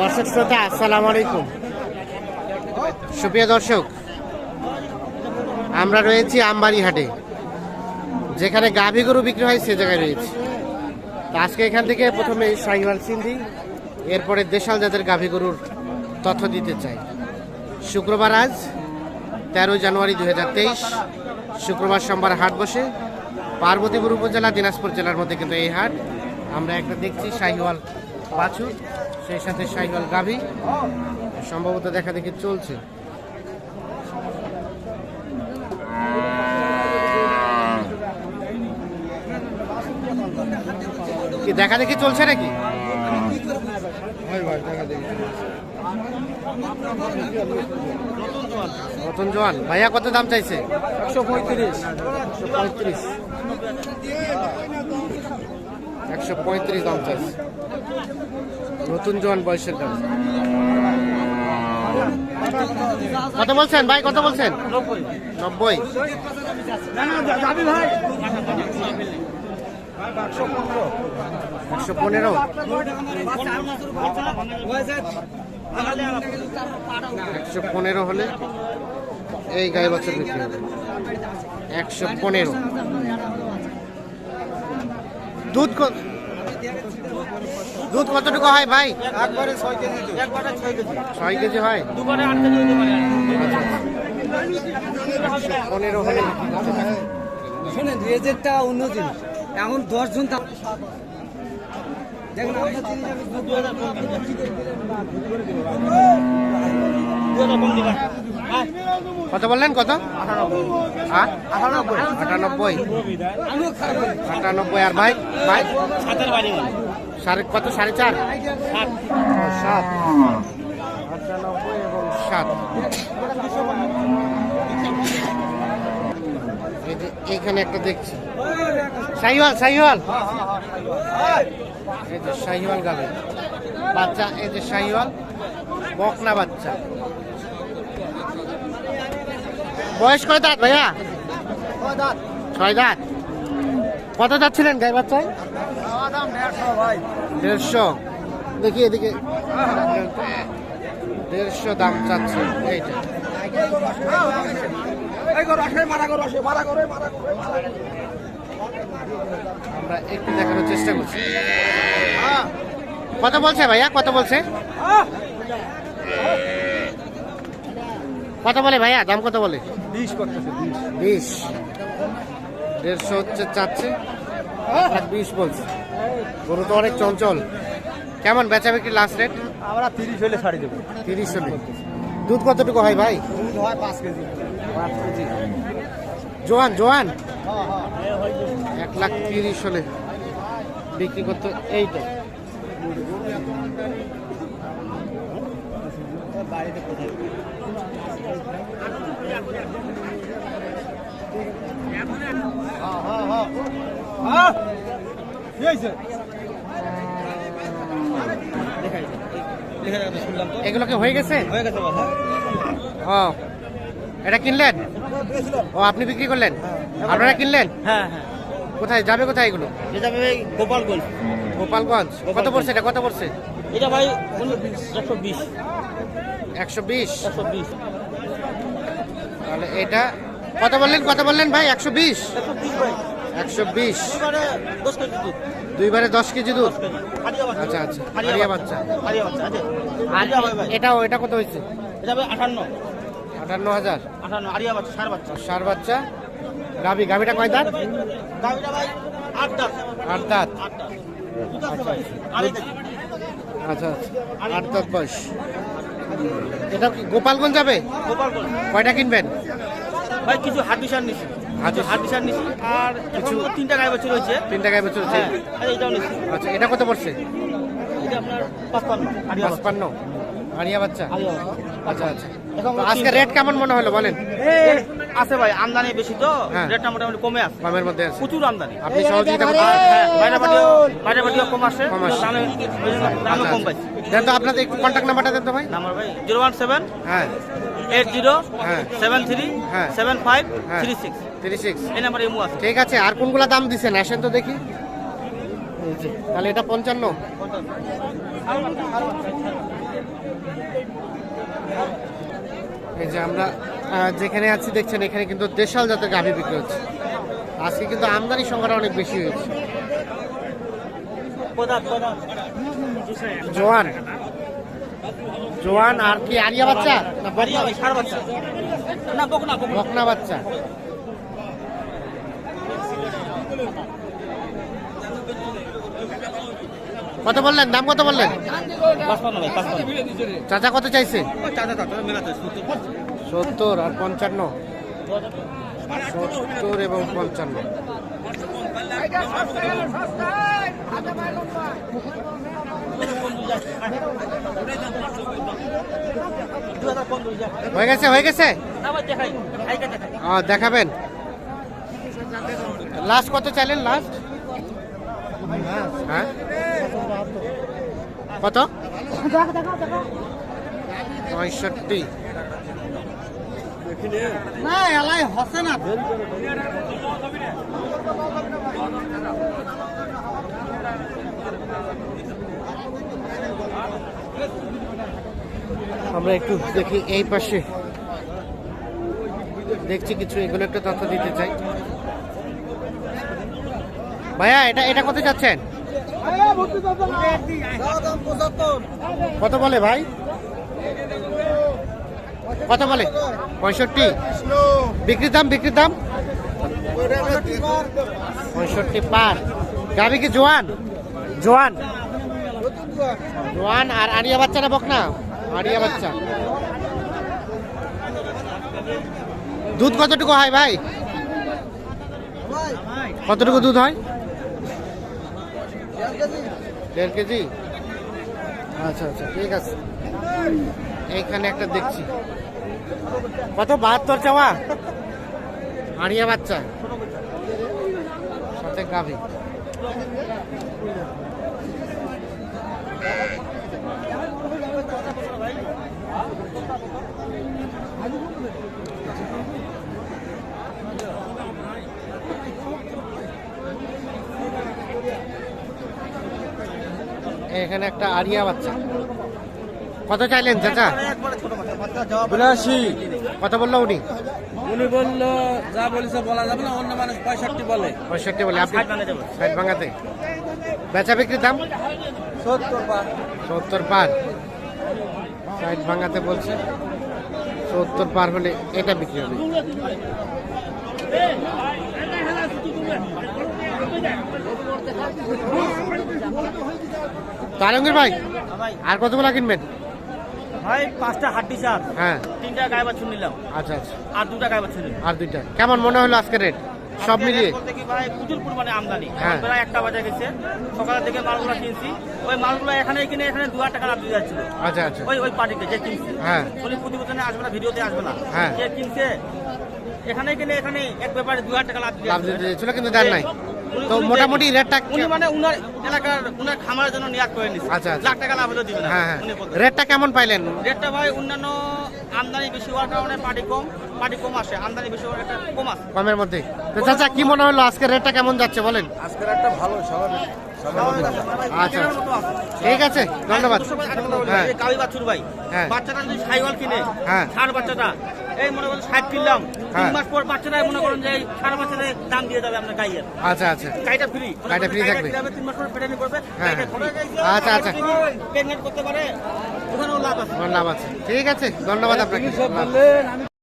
দর্শক শ্রোতা, আসসালামু আলাইকুম। সুপ্রিয় দর্শক, আমরা রয়েছি আমবাড়ি হাটে যেখানে গাভী গরু বিক্রি হয় সে জায়গায় রয়েছে। তো আজকে এখান থেকে প্রথমে শাহিওয়াল সিন্ধি, এরপরে দেশাল জাতের গাভী গরুর তথ্য দিতে চাই। শুক্রবার আজ তেরো জানুয়ারি দুই হাজার তেইশ, শুক্রবার সোমবার হাট বসে, পার্বতীপুর উপজেলা, দিনাজপুর জেলার মধ্যে কিন্তু এই হাট। আমরা একটা দেখছি শাহিওয়াল বাছুর। সেই সাথে শাহিওয়াল গাভী। সম্ভবত দেখা দেখি চলছে। কি দেখা দেখি চলছে নাকি? নতুন জোয়ান, ভাইয়া কত দাম চাইছে? একশো পঁয়ত্রিশ পঁয়ত্রিশ। একশো পঁয়ত্রিশ দাম চাইছে। নতুন জোয়ান বয়সের দাম কত বলছেন ভাই, কত বলছেন? নব্বই। একশো পনেরো। একশো পনেরো হলে এই গায়ে বছর বিক্রি হবে। একশো পনেরো। দুধ দুধ কতটুকু হয় ভাই? একবারে ছয় কেজি ছয় কেজি। হয়? পনেরো শোনেন রেজেরটা অন্য জিনিস। এখন দশজন দেখেন আপনার জিনিস আমি দুধ কত বললেন, কত? হ্যাঁ? আটানব্বই। আটানব্বই। আর ভাই? ভাই? সাড়ে, কত? সাড়ে চার? সাত। আটানব্বই সাত। এই এইখানে একটা দেখছি। শাহিওয়াল শাহিওয়াল। এই যে শাহিওয়াল গাবে। বাচ্চা, এই যে শাহিওয়াল। বকনা বাচ্চা। বয়স কয় দাঁত ভাইয়া? ছয় দাঁত। কত যাচ্ছিলেন গাই বাচ্চায়? দেড়শো দেখি এদিকে। দেড়শো দাম চাচ্ছে। এইটা। আমরা একটু দেখানোর চেষ্টা করছি। কত বলছে ভাইয়া? কত বলছে? কত বলে ভাইয়া দাম কত বলে? বিশ দেড়শো হচ্ছে চাচ্ছে বিশ বলছে। গরু তো অনেক চঞ্চল। কেমন বেচা বিক্রি লাস্ট রেট আমরা তিরিশ হলে ছাড়ি দেবো। তিরিশ হলে। দুধ কতটুকু হয় ভাই? দুধ হয় পাঁচ কেজি। পাঁচ কেজি। জোয়ান জোয়ান? এক লাখ তিরিশ হলে বিক্রি করতে এইটা। হ্যাঁ কি এগুলোকে হয়ে গেছে? হয়ে গেছে ও এটা কিনলেন? ও আপনি বিক্রি করলেন? আপনারা কিনলেন? হ্যাঁ হ্যাঁ। কোথায় যাবে কোথায় এগুলো? ভাই গোপালগঞ্জ। গোপালগঞ্জ। কত পড়ছে এটা? কত পড়ছে? এটা ভাই একশো বিশ। একশো বিশ। একশো বিশ। তাহলে এটা কত বললেন কত বললেন ভাই একশো বিশ। একশো বিশ। ভাই একশো দশ কেজি দুধ দুইবারে দশ কেজি দুধ? আচ্ছা আচ্ছা হারিয়া বাচ্চা। আর এটাও এটা কত হয়েছে? আটান্ন আটান্ন হাজার। আটান্ন হারিয়া বাচ্চা সার বাচ্চা। সার বাচ্চা? গাভি গাভিটা কয় দাঁত? ভাই আট দাঁত। আট দাঁত। আচ্ছা আচ্ছা। আট দাঁত বয়স। এটা কি গোপালগঞ্জ যাবে? গোপালগঞ্জ। কয়টা কিনবেন? ভাই কিছু হাট সার নিছি হাট বিশার নিছি আর কিছু তিনটা গায়ে বছর হয়েছে তিনটা গায়ে বছর হয়েছে আর এইটাও নিছি আচ্ছা এটা কত পড়ছে? এটা আপনার পাঁচপান্ন পাঁচপান্ন। হারিয়া বাচ্চা। আচ্ছা আচ্ছা। আজকে রেট কেমন মনে হলো বলেন? আছে ভাই আমদানি বেশি তো হ্যাঁ। রেটটা মোটামুটি কমে আছে। কমের মধ্যে আছে। প্রচুর আমদানি। আপনি সহযোগিতা হ্যাঁ বাইরে বাটিও বাইরে বাটিও কম আসে কম আসে। দামে ওই দামে কম পাইছি। দেন তো আপনাদের একটু কন্ট্যাক্ট নাম্বারটা দেন তো ভাই। নাম্বার ভাই জিরো ওয়ান সেভেন হ্যাঁ। এইট জিরো হ্যাঁ। সেভেন থ্রি হ্যাঁ। সেভেন ফাইভ হ্যাঁ। Three six. Three six. এই নাম্বারে ইমু আছে। ঠিক আছে আর কোনগুলা দাম দিছেন? আসেন তো দেখি। এই যে, তাহলে এটা পঞ্চান্ন। এই যে আমরা যেখানে আছি দেখছেন এখানে কিন্তু দেশাল জাতের গাভী বিক্রি হচ্ছে। আজকে কিন্তু আমদানি সংখ্যাটা অনেক বেশি হয়েছে। জোয়ান। জোয়ান আর কি আরিয়া বাচ্চা? না বকনা বাচ্চা না বকনা বকনা বকনা বাচ্চা কত বললেন? দাম কত বললেন? চাচা কত চাইছে? সত্তর আর পঞ্চান্ন। সত্তর এবং পঞ্চান্ন। হয়ে গেছে হয়ে গেছে? দেখাবেন। লাস্ট কত চাইলেন লাস্ট? হ্যাঁ। কত? পঁয়ষট্টি। না এলাই হসে না। আমরা একটু দেখি এই পাশে। দেখছি কিছু এগুলো একটু তথ্য দিতে চাই। ভাইয়া এটা এটা কত যাচ্ছেন? কত বলে ভাই? কত বলে? পঁয়ষট্টি। বিক্রির দাম বিক্রির দাম? পঁয়ষট্টি পার। গাবি কি জোয়ান? জোয়ান। জোয়ান আর আনিয়া বাচ্চা না? বকনা আনিয়া বাচ্চা। দুধ কতটুকু হয় ভাই? কতটুকু দুধ হয়? দেড় কেজি? আচ্ছা আচ্ছা ঠিক আছে। এইখানে একটা দেখছি। কত? বাহাত্তর চাওয়া? আড়িয়া বাচ্চা। সাথে গাভী। এখানে একটা আরিয়া বাচ্চা। কত চাইলেন চাচা? বিরাশি কত বলল উনি? উনি বলল যা বলেছে বলা যাবে না অন্য মানুষ পঁয়ষট্টি বলে। পঁয়ষট্টি বলে আপনি ষাট ভাঙা ভাঙাতে বেচা বিক্রির দাম? সত্তর বা সত্তর পার। ষাট ভাঙাতে বলছে। সত্তর পার হলে এটা বিক্রি হবে। তারঙ্গের ভাই? আর কতগুলো কিনবেন? ভাই পাঁচটা হাড্ডি চার। হ্যাঁ। তিনটা গায়ে বাছুর নিলাম। আচ্ছা আচ্ছা। আর দুটা গায়ে বাছুর আর দুইটা। কেমন মনে হলো আজকে রেট সব মিলিয়ে? ভাই প্রচুর পরিমাণে আমদানি। হ্যাঁ। একটা বাজে গেছে। সকালের দিকে মালগুলো কিনছি। ওই মালগুলো এখানে কিনে এখানে দু হাজার টাকা লাভ দিয়ে যাচ্ছিল। আচ্ছা আচ্ছা। ওই ওই পার্টিতে যে কিনছে। হ্যাঁ। উনি প্রতিবেদনে আসবে না ভিডিওতে আসবে না। হ্যাঁ। যে কিনছে এখানে কিনে এখানে এক ব্যাপারে দু হাজার টাকা লাভ দিয়ে লাভ। কিন্তু দেন নাই। তো মোটামুটি রেটটা উনি মানে উনার এলাকার উনার খামারের জন্য করে নিচ্ছে আচ্ছা, আচ্ছা। লাখ টাকা লাভ দিবে না। হ্যাঁ হ্যাঁ। রেটটা কেমন পাইলেন? রেটটা ভাই অন্যান্য আমদানি বেশি হওয়ার কারণে পার্টি কম পার্টি কম আসে। আমদানি বেশি হওয়ার একটা কম আসে। কমের মধ্যে। তো চাচা কি মনে হলো আজকে রেটটা কেমন যাচ্ছে বলেন? আজকের একটা ভালো স্বাভাবিক আচ্ছা ঠিক আছে ধন্যবাদ। হ্যাঁ। কাবি বাছুর ভাই হ্যাঁ। বাচ্চাটা যদি সাইওয়াল কিনে হ্যাঁ। ষাট বাচ্চাটা এই মনে করেন ষাট কিনলাম হ্যাঁ। তিন মাস পর বাচ্চাটা মনে করেন যে এই ষাট বাচ্চাদের দাম দিয়ে যাবে আপনার গাইয়ের আচ্ছা আচ্ছা গাইটা ফ্রি গাইটা ফ্রি থাকবে। তিন মাস পর পেটানি করবে হ্যাঁ। আচ্ছা, আচ্ছা। পেমেন্ট করতে পারে ওখানেও লাভ আছে লাভ আছে ঠিক আছে ধন্যবাদ আপনাকে বললেন আমি